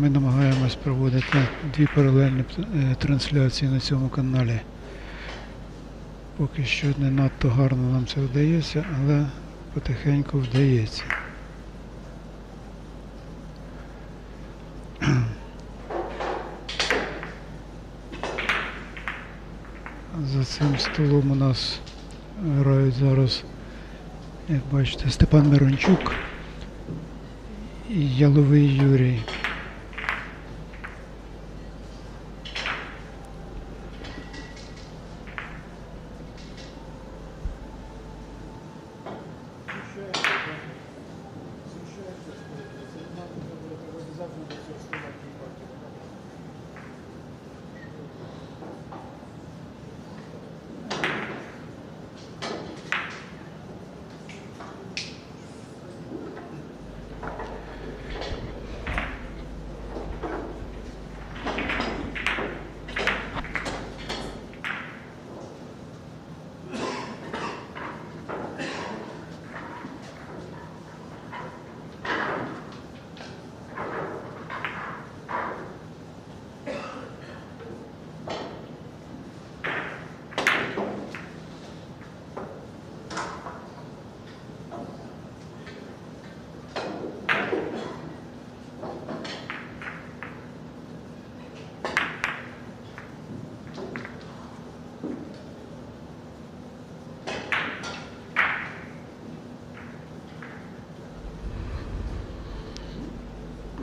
Ми намагаємось проводити дві паралельні е, трансляції на цьому каналі. Поки що не надто гарно нам це вдається, але потихеньку вдається. За цим столом у нас грають зараз, як бачите, Степан Мирончук і Яловий Юрій.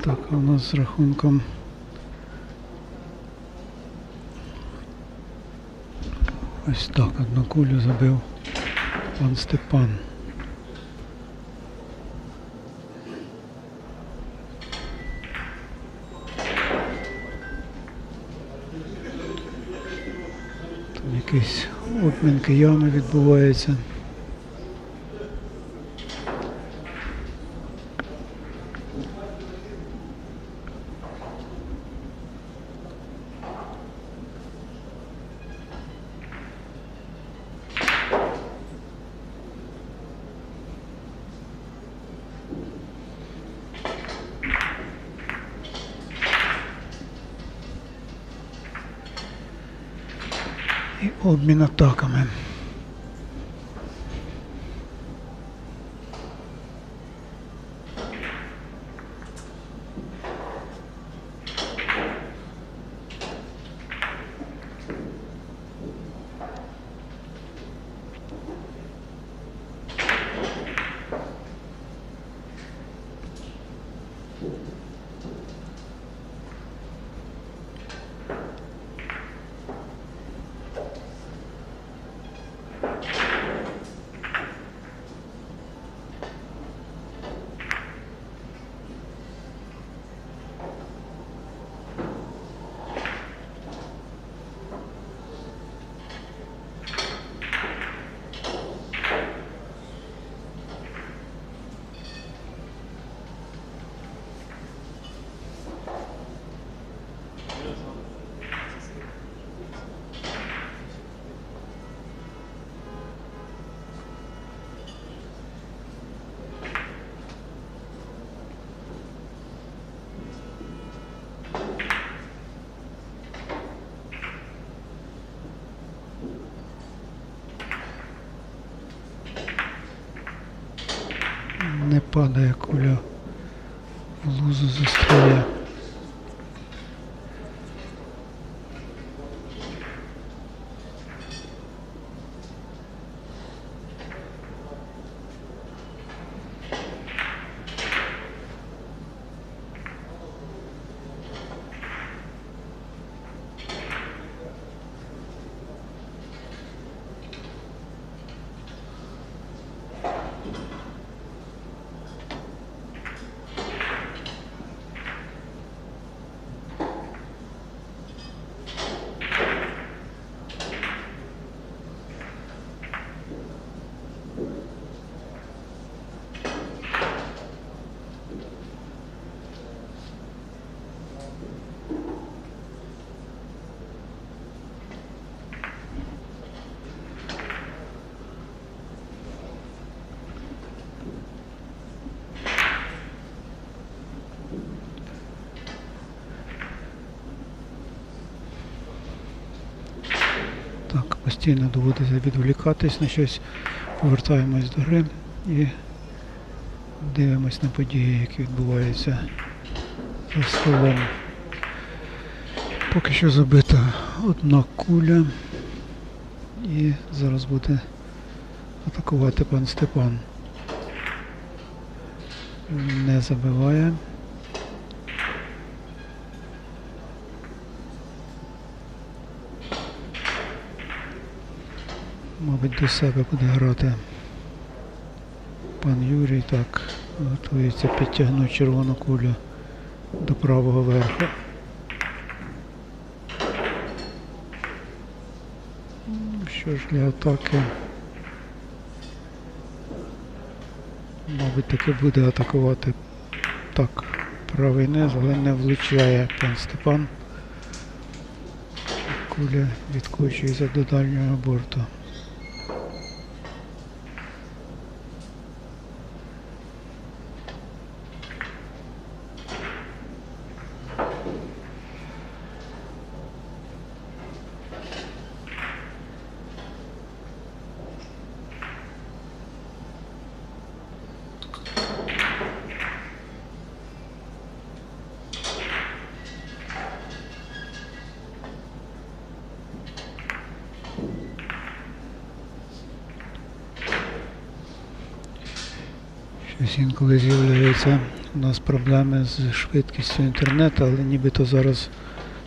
Так, а у нас з рахунком. Ось так, одну кулю забив пан Степан. Там якісь обмін киями відбувається. І обмін атаками. Не падає куля в лузу застряє. Постійно доводиться відволікатись на щось, повертаємось до гри і дивимось на події, які відбуваються за столом. Поки що забита одна куля. І зараз буде атакувати пан Степан. Не забиває. Мабуть, до себе буде грати пан Юрій. Так, готується підтягнути червону кулю до правого верху. Що ж для атаки? Мабуть, таки буде атакувати так. Правий низ, але не влучає пан Степан. Куля відкочується до дальнього борту. Щось інколи з'являються у нас проблеми з швидкістю інтернету, але нібито зараз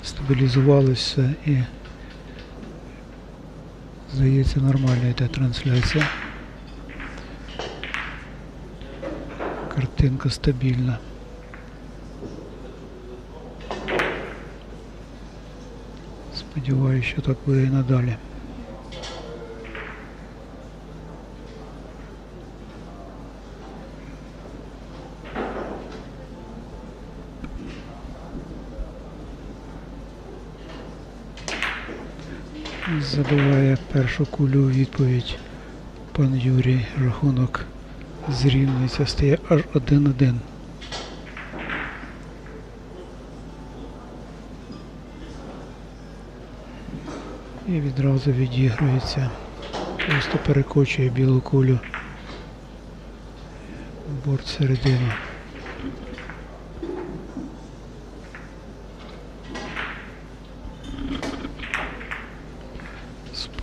стабілізувалося і здається нормально йде трансляція. Картинка стабільна. Сподіваюся, що так буде і надалі. Забиває першу кулю у відповідь пан Юрій. Рахунок зрівнюється, стає аж 1-1. І відразу відігрується. Просто перекочує білу кулю. Борт середину.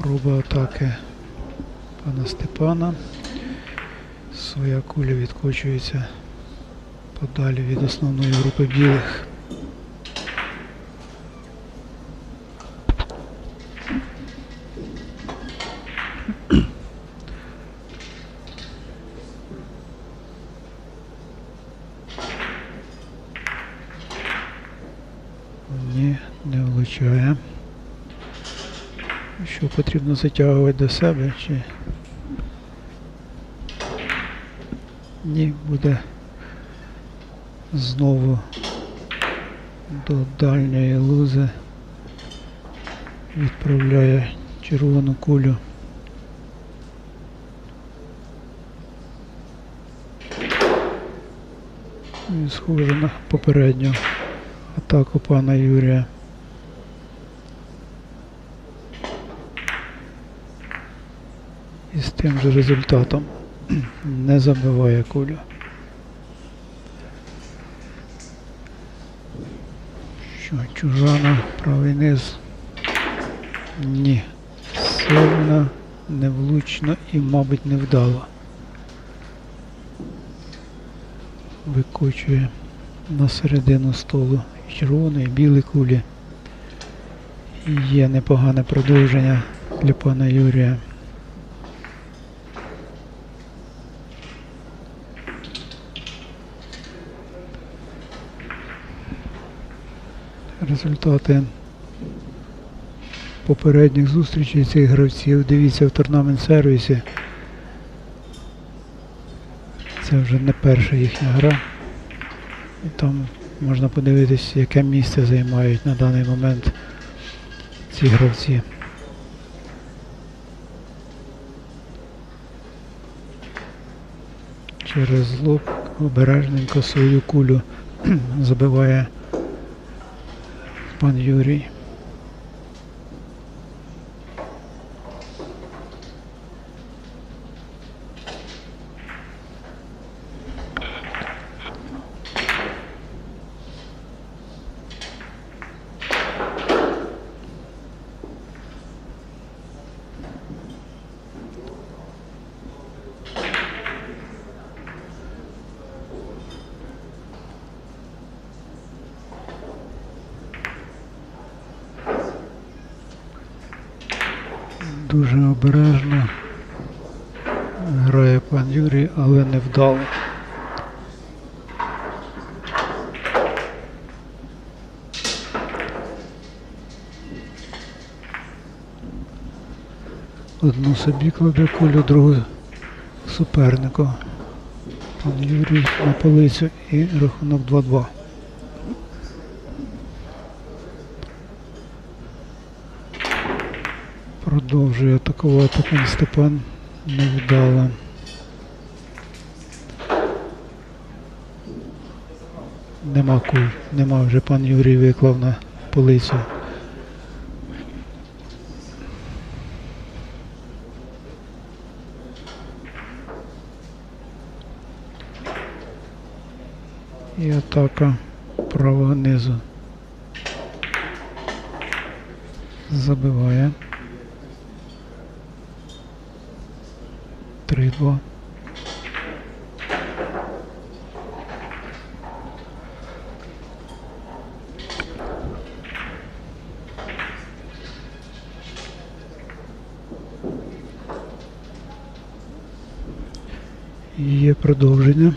Спроба атаки пана Степана. Своя куля відкочується подалі від основної групи білих. Ні, не влучає. Що потрібно затягувати до себе чи ні, буде знову до дальньої лузи відправляє червону кулю. І схоже на попередню атаку пана Юрія. Тим же результатом не забиває кулю. Що, чужана, правий низ. Ні. Сильно, невлучно і, мабуть, невдало. Викочує на середину столу і червоної, білі кулі. Є непогане продовження для пана Юрія. Результати попередніх зустрічей цих гравців. Дивіться в торнамент сервісі. Це вже не перша їхня гра. І там можна подивитись, яке місце займають на даний момент ці гравці. Через лоб обережненько свою кулю забиває пан Юрій. Дуже обережно грає пан Юрій, але не вдало. Одну собі кладе кулю, другу супернику. Пан Юрій на полицю і рахунок 2-2. Продовжує атакувати пан Степан. Невдало. Нема куль, нема вже пан Юрій виклав на полицю. І атака правого низу. Забиває. 3-2. Є продовження.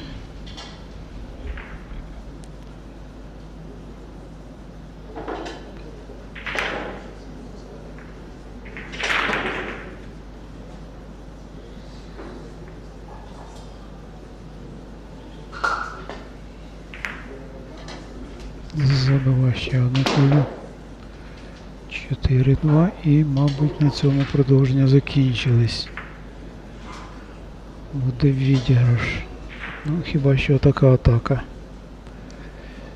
Забиває ще одну кулю. 4-2 і, мабуть, на цьому продовження закінчились. Буде відіграш. Ну, хіба що така атака.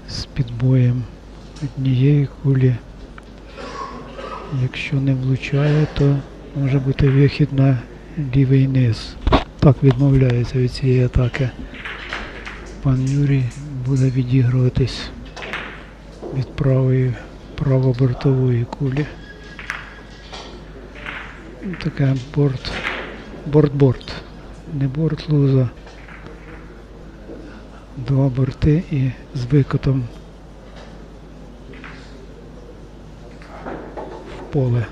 З підбоєм однієї кулі. Якщо не влучає, то може бути вихід на лівий низ. Так відмовляється від цієї атаки. Пан Юрій буде відігруватись від правої правобортової кулі. Таке борт. Борт-борт. Не борт луза. Два борти і з викотом в поле.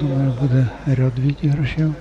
Думаю, буде ряд відіграшів.